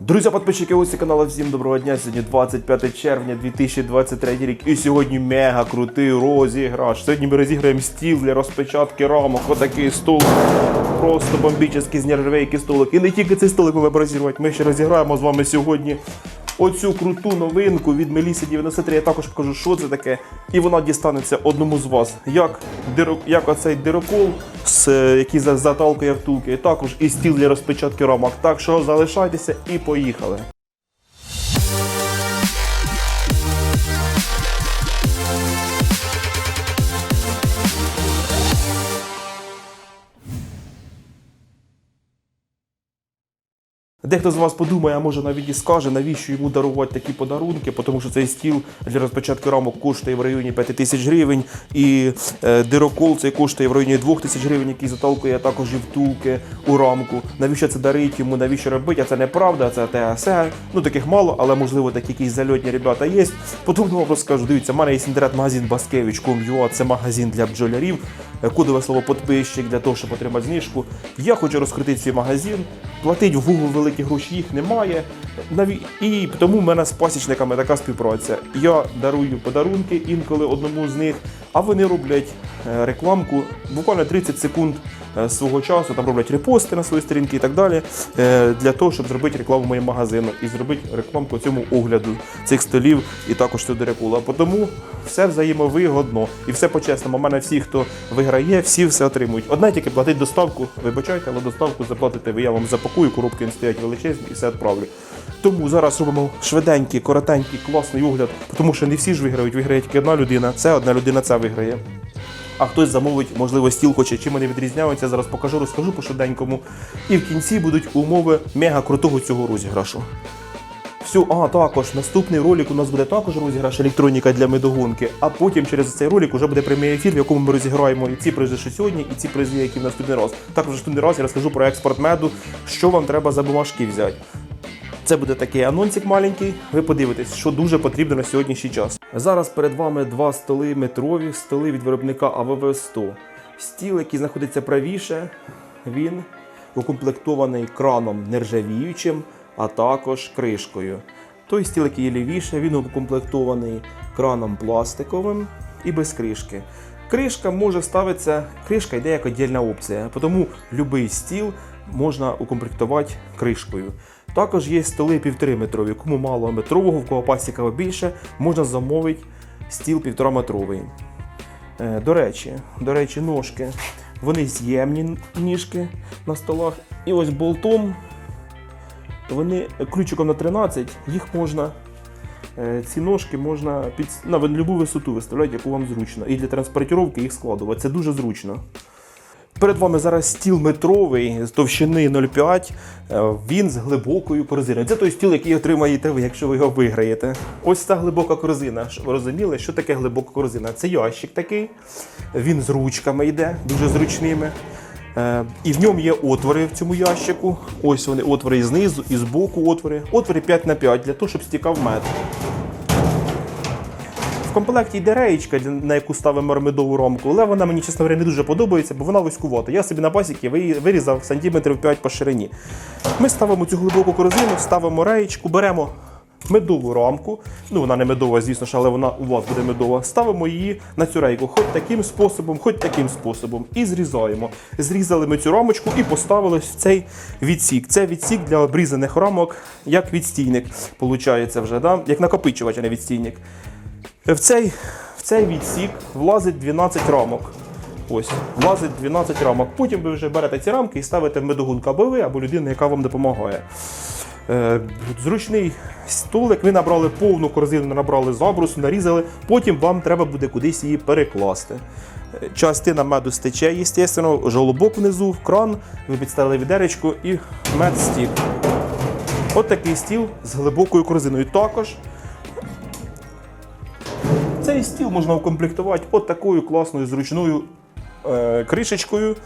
Друзі, підписчики ось каналу, всім доброго дня. Сьогодні 25 червня 2023 рік. І сьогодні мега крутий розіграш. Сьогодні ми розіграємо стіл для розпечатки рамок. Отакий стул. Просто бомбічний з нержавейки столик. І не тільки цей столик ми розігрувати. Ми ще розіграємо з вами сьогодні оцю круту новинку від Меліси 93. Я також покажу, що це таке. І вона дістанеться одному з вас. Як, як оцей дирокол, е, який за- заталкує втулки, і також і стіл для розпечатки рамок. Так що залишайтеся і поїхали. Дехто з вас подумає, а може навіть і скаже, навіщо йому дарувати такі подарунки, тому що цей стіл для розпочатку рамок коштує в районі 5 тисяч гривень, і е, дирокол цей коштує в районі 2 тисяч гривень, який заталкує також і втулки у рамку. Навіщо це дарить йому, навіщо робити? А це неправда, це те. Ну таких мало, але можливо такі якісь зальотні ребята є. Потім вам розкажу. Дивіться, в мене є інтернет-магазин Баскевич.com.ua, це магазин для бджолярів. Е, Кодове слово подписчик для того, щоб отримати знижку. Я хочу розкрити свій магазин. Платить в Google гроші їх немає. І тому в мене з пасічниками така співпраця. Я дарую подарунки інколи одному з них, а вони роблять рекламку буквально 30 секунд е, свого часу. Там роблять репости на свої сторінки і так далі. е, Для того, щоб зробити рекламу моєму магазину і зробити рекламку цьому огляду цих столів і також цього дирекула. Тому все взаємовигодно і все по-чесному. У мене всі, хто виграє, всі все отримують. Одне тільки платить доставку. Вибачайте, але доставку заплатите ви. Я вам запакую, коробки стоять величезні і все відправлю. Тому зараз робимо швиденький, коротенький, класний огляд, тому що не всі ж виграють, виграє тільки одна людина. Це одна людина це виграє. А хтось замовить, можливо, стіл хоче, чим вони відрізняються. Зараз покажу, розкажу по швиденькому. І в кінці будуть умови мега крутого цього розіграшу. Все, а також наступний ролик у нас буде також розіграш електроніка для медогонки. А потім через цей ролик вже буде прямий ефір, в якому ми розіграємо і ці призи, що сьогодні, і ці призи, які в наступний раз. Також наступний раз я розкажу про експорт меду, що вам треба за бумажки взяти. Це буде такий анонсик маленький. Ви подивитесь, що дуже потрібно на сьогоднішній час. Зараз перед вами два столи метрові, столи від виробника АВВ 100. Стіл, який знаходиться правіше, він укомплектований краном нержавіючим, а також кришкою. Той стіл, який є лівіше, він укомплектований краном пластиковим і без кришки. Кришка може ставитися, кришка йде як віддільна опція, тому будь-який стіл можна укомплектувати кришкою. Також є столи півтори метрові. Кому мало метрового, в кого пасіка більше, можна замовити стіл півтора метровий. Е, До речі, до речі, ножки. Вони з'ємні ніжки на столах. І ось болтом вони ключиком на 13, їх можна. е, Ці ножки можна під на будь-яку висоту виставляти, яку вам зручно. І для транспортировки їх складувати. Це дуже зручно. Перед вами зараз стіл метровий з товщини 0,5. е, Він з глибокою корзиною. Це той стіл, який отримаєте ви, якщо ви його виграєте. Ось ця глибока корзина. Щоб ви розуміли, що таке глибока корзина? Це ящик такий. Він з ручками йде, дуже зручними. Е, І в ньому є отвори в цьому ящику. Ось вони отвори знизу, і збоку отвори. Отвори 5 на 5 для того, щоб стікав мед. Комплекті йде реєчка, на яку ставимо медову рамку, але вона мені, чесно говоря, не дуже подобається, бо вона вузькувата. Я собі на пасіки вирізав сантиметрів 5 по ширині. Ми ставимо цю глибоку корзину, ставимо реєчку, беремо медову рамку. Ну, вона не медова, звісно ж, але вона у вас буде медова. Ставимо її на цю рейку, хоч таким способом, хоч таким способом. І зрізаємо. Зрізали ми цю рамочку і поставили цей відсік. Це відсік для обрізаних рамок, як відстійник, виходить вже, да? як накопичувач, а не відстійник. В цей, в цей відсік влазить 12 рамок. Ось, влазить 12 рамок. Потім ви вже берете ці рамки і ставите в медогонку або ви, або людина, яка вам допомагає. Е, зручний столик, ви набрали повну корзину, набрали забрусу, нарізали, потім вам треба буде кудись її перекласти. Е, Частина меду стече, звісно, жолобок внизу, в кран, ви підставили відеречку і мед стік. От такий стіл з глибокою корзиною. Також цей стіл можна укомплектувати от такою класною зручною е, кришечкою.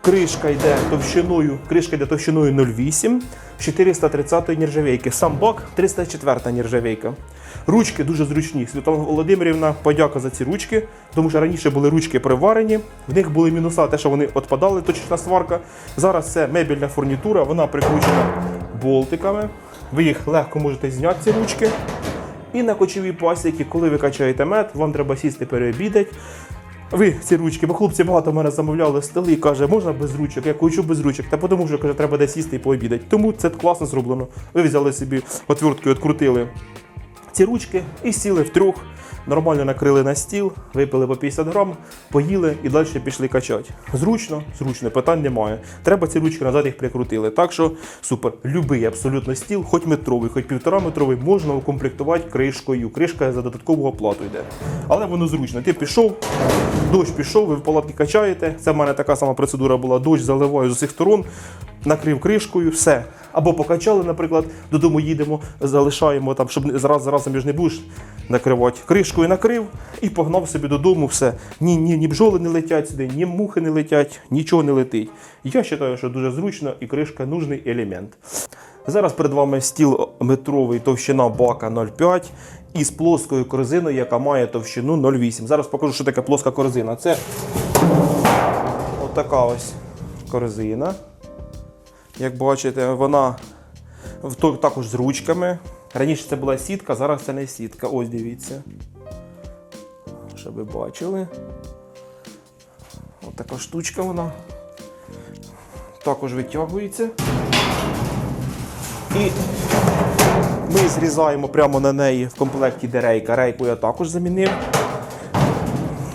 Кришка йде товщиною, кришка йде товщиною 0,8 430 нержавейки. Сам бак 304 нержавейка. Ручки дуже зручні. Світлана Володимирівна, подяка за ці ручки, тому що раніше були ручки приварені, в них були мінуса, те, що вони відпадали, точечна сварка. Зараз це мебільна фурнітура, вона прикручена болтиками. ви їх легко можете зняти, ці ручки. І на кочовій пасіки, коли ви качаєте мед, вам треба сісти переобідати. Ви ці ручки, бо хлопці багато мене замовляли столи і каже, можна без ручок, я хочу без ручок. Та тому що каже, треба десь сісти і пообідати. Тому це класно зроблено. Ви взяли собі отвертки, відкрутили ці ручки і сіли втрьох. Нормально накрили на стіл, випили по 50 грам, поїли і далі пішли качати. Зручно, зручно, питань немає. Треба ці ручки назад їх прикрутили. Так що супер, любий абсолютно стіл, хоч метровий, хоч півтора метровий, можна укомплектувати кришкою. Кришка за додаткову оплату йде. Але воно зручно. Ти пішов, дощ пішов, ви в палатки качаєте. Це в мене така сама процедура була. Дощ заливаю з усіх сторон, накрив кришкою, все. Або покачали, наприклад, додому їдемо, залишаємо там, щоб зараз зараз ж не будеш накривати. Кришкою накрив і погнав собі додому. Все. Ні, ні, ні бджоли не летять сюди, ні мухи не летять, нічого не летить. Я вважаю, що дуже зручно і кришка нужний елемент. Зараз перед вами стіл метровий товщина бака 0,5 із плоскою корзиною, яка має товщину 0,8. Зараз покажу, що таке плоска корзина. Це отака ось корзина. Як бачите, вона також з ручками. Раніше це була сітка, зараз це не сітка. Ось дивіться. Щоб ви бачили. Ось така штучка вона. Також витягується. І ми зрізаємо прямо на неї в комплекті де рейка. Рейку я також замінив.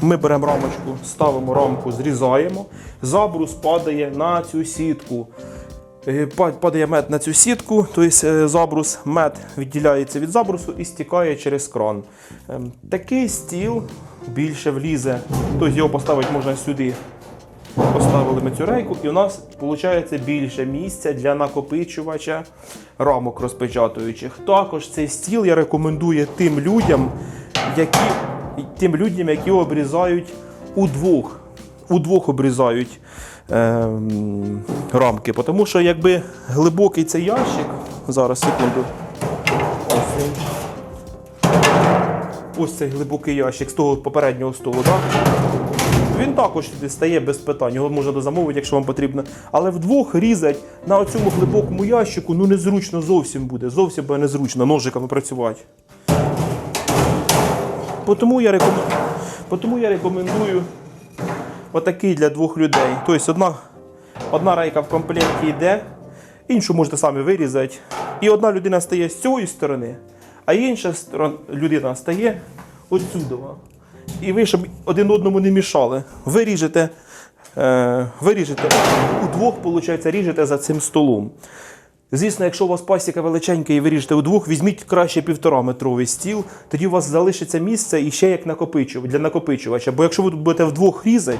Ми беремо рамочку, ставимо рамку, зрізаємо. Забрус падає на цю сітку. Е, па- Падає мед на цю сітку, тобто забрус, мед відділяється від забрусу і стікає через кран. Ем, Такий стіл більше влізе, тобто його поставити можна сюди. Поставили ми цю рейку, і у нас виходить більше місця для накопичувача рамок розпечатуючих. Також цей стіл я рекомендую тим людям, які, тим людям, які обрізають удвох. Удвох обрізають ем, рамки. Тому що якби глибокий цей ящик. Зараз секунду. Ось цей глибокий ящик з того попереднього столу, так? Він також стає без питань, його можна дозамовити, якщо вам потрібно. Але вдвох різати на цьому глибокому ящику ну незручно зовсім буде. Зовсім буде незручно ножиками працювати. Тому я рекомендую, тому я рекомендую отакий для двох людей. Тобто одна, одна рейка в комплекті йде, іншу можете самі вирізати. І одна людина стає з цієї сторони, а інша людина стає отсюди. І ви, щоб один одному не мішали, ви ріжете, е, ви ріжете удвох, виходить, ріжете за цим столом. Звісно, якщо у вас пасіка величенька і ви ріжете удвох, візьміть краще півтора метровий стіл, тоді у вас залишиться місце і ще як накопичувач, для накопичувача. Бо якщо ви будете вдвох різати,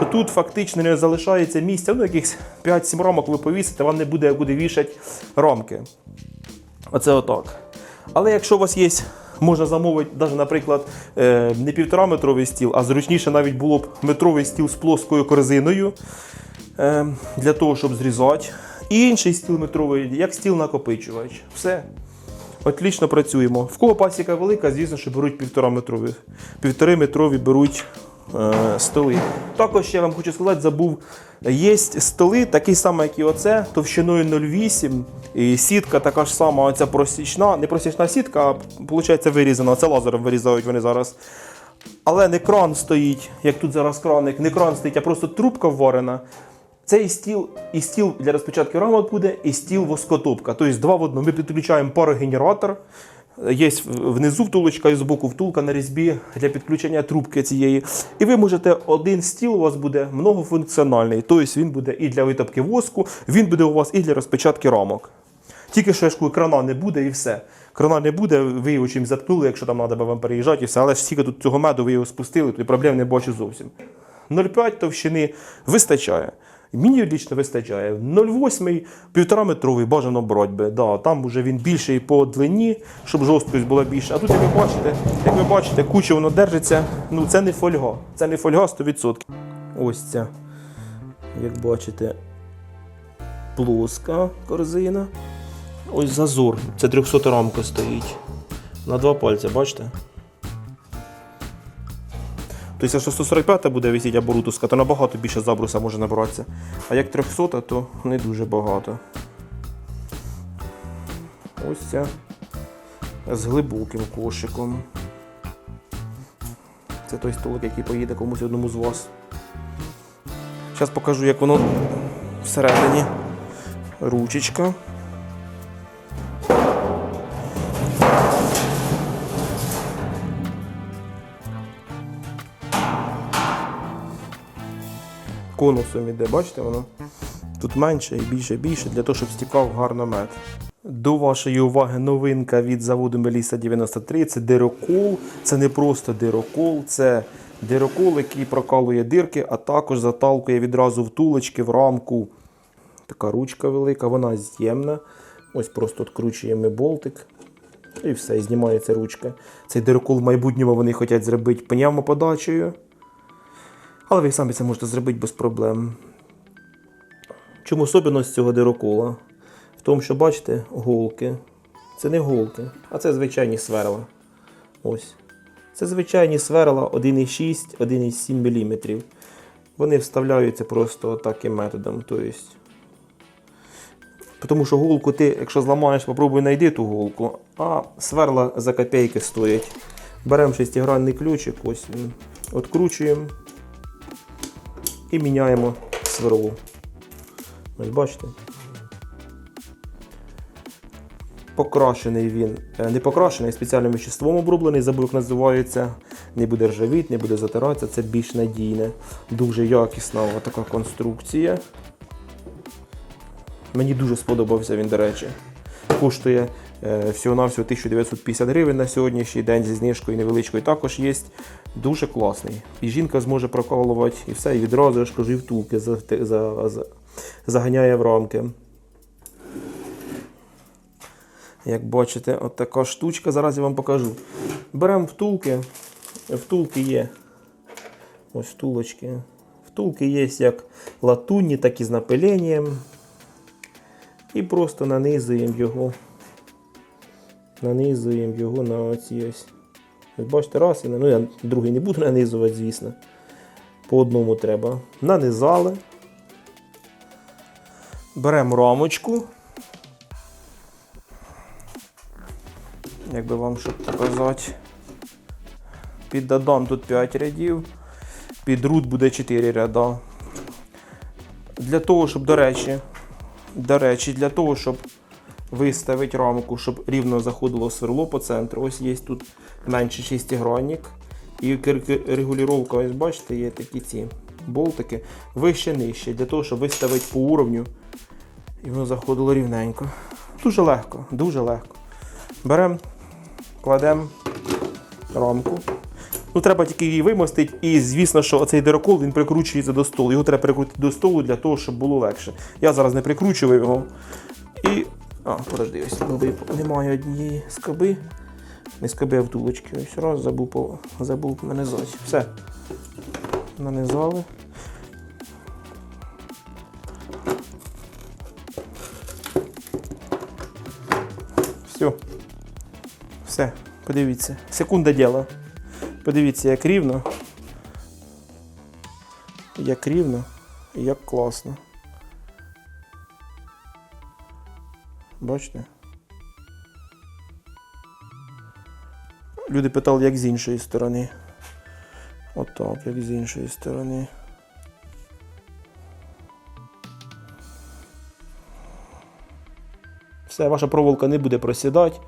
то тут фактично не залишається місця, ну якихось 5-7 рамок ви повісите, вам не буде як буде вішати рамки. Оце отак. Але якщо у вас є, можна замовити, навіть, наприклад, е, не півтора метровий стіл, а зручніше навіть було б метровий стіл з плоскою корзиною е, для того, щоб зрізати. І інший стіл метровий, як стіл накопичувач. Все. Отлично працюємо. В кого пасіка велика, звісно, що беруть півтора метрові. Півтори метрові беруть е, столи. Також я вам хочу сказати, забув, є столи, такі самі, як і оце, товщиною 0,8. І сітка така ж сама, оця просічна, не просічна сітка, а виходить вирізана. Це лазером вирізають вони зараз. Але не кран стоїть, як тут зараз краник, не кран стоїть, а просто трубка вварена. Цей стіл і стіл для розпечатки рамок буде, і стіл воскотопка. Тобто два в одному. Ми підключаємо парогенератор. Є внизу втулочка і збоку втулка на різьбі для підключення трубки цієї. І ви можете один стіл у вас буде многофункціональний. Тобто він буде і для витопки воску, він буде у вас і для розпечатки рамок. Тільки що я ж крана не буде і все. Крана не буде, ви його чимось заткнули, якщо там треба вам переїжджати і все. Але ж стільки тут цього меду ви його спустили, то проблем не бачу зовсім. 0,5 товщини вистачає. Мені лічно вистачає. 0,8 1,5 метровий бажано брати би. Да, там вже він більший по длині, щоб жорсткість була більша. А тут, як ви бачите, як ви бачите, куча воно держиться. Ну це не фольга. Це не фольга 100%. Ось ця. Як бачите, плоска корзина. Ось зазор. Це 300 рамка стоїть. На два пальця, бачите? Тобто, якщо 145 буде висіти або рутуска, то набагато більше забруса може набратися. А як 300, то не дуже багато. ось ця з глибоким кошиком. Це той столик, який поїде комусь одному з вас. Зараз покажу, як воно всередині. Ручечка. Конусом іде, бачите воно? Тут менше і більше більше для того, щоб стікав гарно мед. До вашої уваги новинка від заводу Меліса 93. Це дирокол. Це не просто дирокол, це дирокол, який прокалує дирки, а також заталкує відразу втулочки в рамку. Така ручка велика, вона з'ємна. Ось просто відкручуємо болтик. І все, і знімається ручка. Цей дирокол в майбутньому вони хочуть зробити пневмоподачею. Але ви самі це можете зробити без проблем. Чому особливість цього дирокола? В тому, що бачите, голки. Це не голки, а це звичайні сверла. Ось. Це звичайні сверла 1,6, 1,7 мм. Вони вставляються просто таким методом. Тобто, тому що голку ти, якщо зламаєш, попробуй знайди ту голку, а сверла за копійки стоять. Беремо шестигранний ключик, ось відкручуємо і міняємо сверло. Ось бачите? Покрашений він, е, не покрашений, спеціальним веществом оброблений, забув, називається. Не буде ржавіти, не буде затиратися, це більш надійне. Дуже якісна така конструкція. Мені дуже сподобався він, до речі. Коштує всього-навсього 1950 гривень на сьогоднішній день зі знижкою невеличкою також є. Дуже класний. І жінка зможе прокалувати і все, і відразу ж кажу, і втулки за, за, за, заганяє в рамки. Як бачите, от така штучка, зараз я вам покажу. Беремо втулки. Втулки є. Ось втулочки. Втулки є як латунні, так і з напиленням. І просто нанизуємо його. Нанизуємо його на оці ось. Бачите, раз і ну я другий не буду нанизувати, звісно. По одному треба. Нанизали. Беремо рамочку. Як би вам щоб показати. Під додам тут 5 рядів, під рут буде 4 ряда. Для того, щоб, до речі, до речі, для того, щоб виставити рамку, щоб рівно заходило сверло по центру, ось є тут менший шестигранник. І регулювання, ось бачите, є такі ці болтики вище нижче, для того, щоб виставити по уровню. І воно заходило рівненько. Дуже легко, дуже легко. Беремо, кладемо рамку. Ну, треба тільки її вимостити. І звісно, що оцей дирокол він прикручується до столу. Його треба прикрутити до столу для того, щоб було легше. Я зараз не прикручував його. І. А, подожди, ось немає однієї скоби. Не скоби, а втулочки. Ось раз забув, забув нанизати. Все. Нанизали. Все. Все, подивіться. Секунда діла. Подивіться, як рівно. Як рівно як класно. Бачите? Люди питали, як з іншої сторони. Отак, як з іншої сторони. Все, ваша проволока не буде просідати.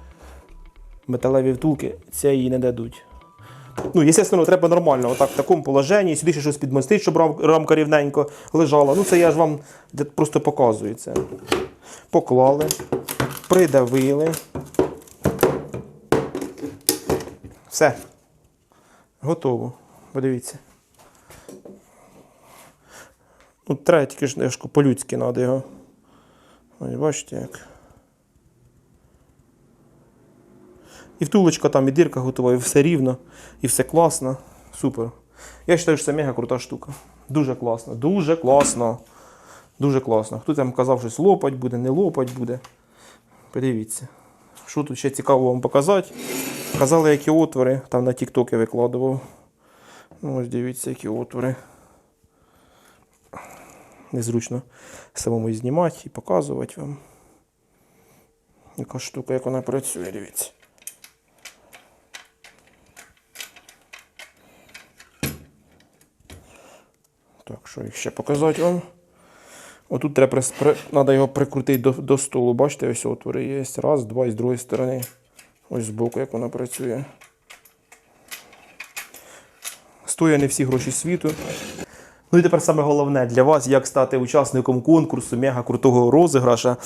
Металеві втулки це їй не дадуть. Ну, звісно, треба нормально, отак в такому положенні, сюди ще щось підмостити, щоб рам- рамка рівненько лежала. Ну, це я ж вам просто показую це. Поклали, придавили. Все. Готово. Подивіться. Ну, треба тільки ж по-людськи треба його. Ось бачите як. І втулочка там, і дирка готова, і все рівно, і все класно. Супер. Я вважаю, що це мега крута штука. Дуже класно, дуже класно. Дуже класно. Хто там казав, щось лопать буде, не лопать буде. Подивіться. Що тут ще цікаво вам показати? Казали, які отвори, там на TikTok я викладував. Ну, ось дивіться, які отвори. Незручно самому і знімати і показувати вам. Яка штука, як вона працює, дивіться. Так, що їх ще показати вам? Отут треба. Надо його прикрутити до, до столу. Бачите, ось отвори є. Раз, два і з другої сторони. Ось збоку, як вона працює. Стоя не всі гроші світу. Ну і тепер саме головне для вас, як стати учасником конкурсу мега крутого розіграша.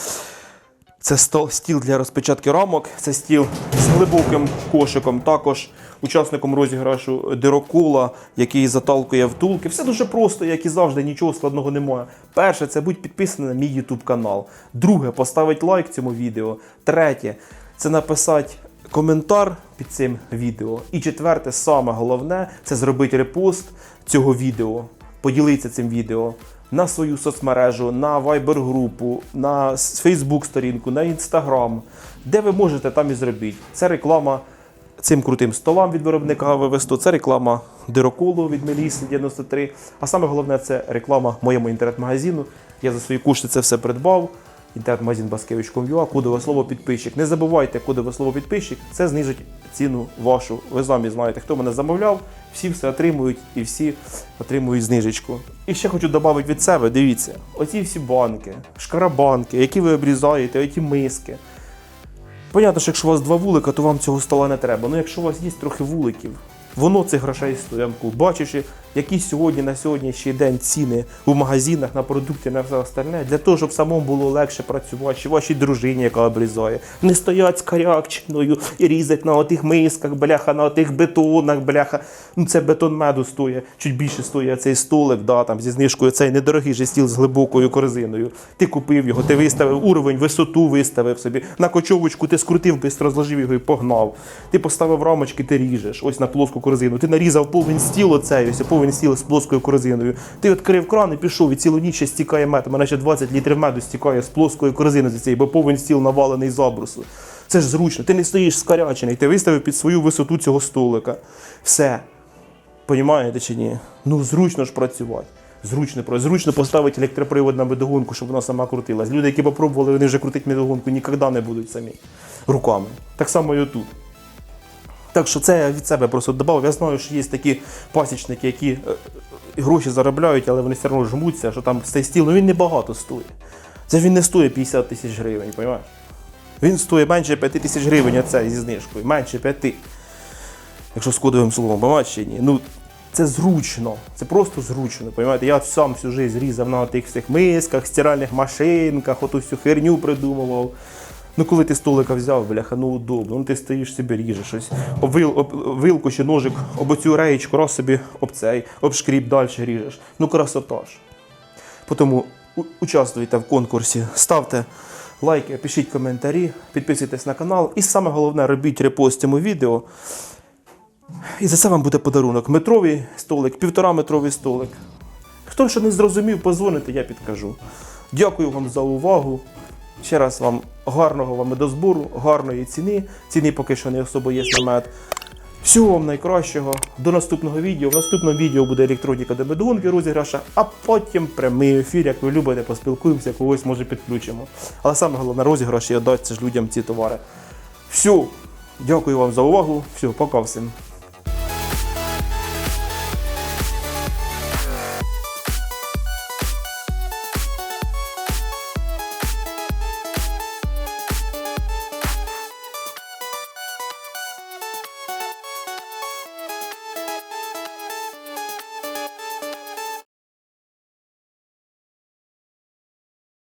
Це стіл для розпечатки рамок, це стіл з глибоким кошиком. Також учасником розіграшу дирокола, який заталкує втулки. Все дуже просто, як і завжди, нічого складного немає. Перше, це будь підписаний на мій YouTube канал. Друге, поставити лайк цьому відео. Третє, це написати коментар під цим відео. І четверте, саме головне, це зробити репост цього відео. Поділитися цим відео на свою соцмережу, на Viber групу, на Facebook сторінку, на Instagram. Де ви можете, там і зробіть. Це реклама цим крутим столам від виробника ВВ100, це реклама дироколу від Меліси 93. А саме головне це реклама моєму інтернет-магазину. Я за свої кошти це все придбав. Інтернет-магазин Баскевич.com.ua, кодове слово підписчик. Не забувайте, кодове слово підписчик, це знижить ціну вашу. Ви самі знаєте, хто мене замовляв, всі все отримують і всі отримують знижечку. І ще хочу додати від себе, дивіться, оці всі банки, шкарабанки, які ви обрізаєте, оті миски. Понятно, що якщо у вас два вулика, то вам цього стола не треба. Ну якщо у вас є трохи вуликів, воно цих грошей кажу, Бачачи, які сьогодні на сьогоднішній день ціни в магазинах на продукти, на все остальне, для того, щоб самому було легше працювати, чи вашій дружині, яка обрізає, не стоять з карякчиною і різать на отих мисках, бляха, на отих бетонах, бляха. Ну це бетон меду стоїть, чуть більше стоїть цей столик, да, там зі знижкою цей недорогий же стіл з глибокою корзиною. Ти купив його, ти виставив уровень, висоту виставив собі. На кочовочку ти скрутив, швидко розложив його і погнав. Ти поставив рамочки, ти ріжеш, ось на плоску корзину. Ти нарізав повен стіл оцей, ось повен стіл з плоскою корзиною. Ти відкрив кран і пішов, і цілу ніч ще стікає мед. У мене ще 20 літрів меду стікає з плоскої корзини з цієї, бо повен стіл навалений з забрусу. Це ж зручно. Ти не стоїш скарячений, ти виставив під свою висоту цього столика. Все. Понімаєте чи ні? Ну зручно ж працювати. Зручно, зручно поставити електропривод на медогонку, щоб вона сама крутилась. Люди, які попробували, вони вже крутити медогонку, ніколи не будуть самі руками. Так само і отут. Так що це я від себе просто додав. Я знаю, що є такі пасічники, які е, гроші заробляють, але вони все одно жмуться, що там цей стіл, ну він не багато стоїть. Це він не стоїть 50 тисяч гривень, розумієш? Він стоїть менше 5 тисяч гривень, а це зі знижкою. Менше 5. Якщо з кодовим словом, бачите, чи ні? Ну, це зручно, це просто зручно. Понимаєте? Я сам всю життя різав на тих всіх мисках, стиральних машинках, оту всю херню придумував. Ну, коли ти столика взяв, бляха, ну удобно, ну ти стоїш собі ріжеш щось. Об, вил, об вилку чи ножик, об оцю реєчку, раз собі об цей, об шкріп далі ріжеш. Ну, красота ж. Тому участвуйте в конкурсі, ставте лайки, пишіть коментарі, підписуйтесь на канал. І саме головне, робіть репост цьому відео. І за це вам буде подарунок. Метровий столик, півтора метровий столик. Хто що не зрозумів, позвоните, я підкажу. Дякую вам за увагу. Ще раз вам гарного вам медозбору, гарної ціни. Ціни поки що не особо є мед. Всього вам найкращого. До наступного відео. В наступному відео буде електроніка до медогонки розіграша, а потім прямий ефір, як ви любите, поспілкуємося, когось може підключимо. Але саме головне розіграш і ж людям ці товари. Все, дякую вам за увагу. Все, пока всім.